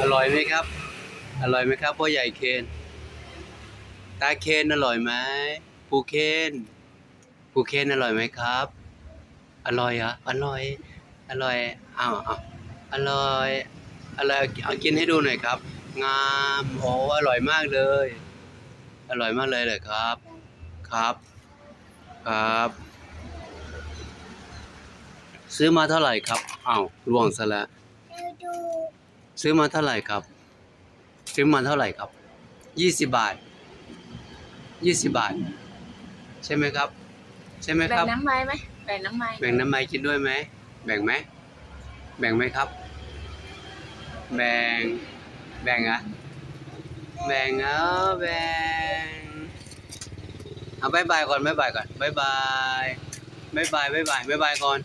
อร่อยไหมครับ อร่อยไหมครับพ่อใหญ่เคน ตาเคนอร่อยไหมปูเคนปูเคนอร่อยไหมครับ อร่อยเหรออร่อย อร่อยอ้าวอ้าวอร่อยอร่อยเอากินให้ดูหน่อยครับ งามโอ้อร่อยมากเลย อร่อยมากเลยเลยครับ ครับ ครับ ซื้อมาเท่าไหร่ครับอ้าวล่วงซะแล้วเราดู ซื้อมาเท่าไหร่ครับ ซื้อมาเท่าไหร่ครับยี่สิบบาทยี่สิบบาท ใช่ไหมครับ ใช่ไหมแบ่ครังบน้ำไม้ไหมแบ่งน้ำไม้แบ่งน้ำมันกินด้วยไหม แบ่งไหม แบ่งไหมครับ แบ่ง แบ่งอะแบ่งเออแบ่ง เอาบายบายก่อนบายบายก่อนบายบายบายบายบายบายบายบายก่อน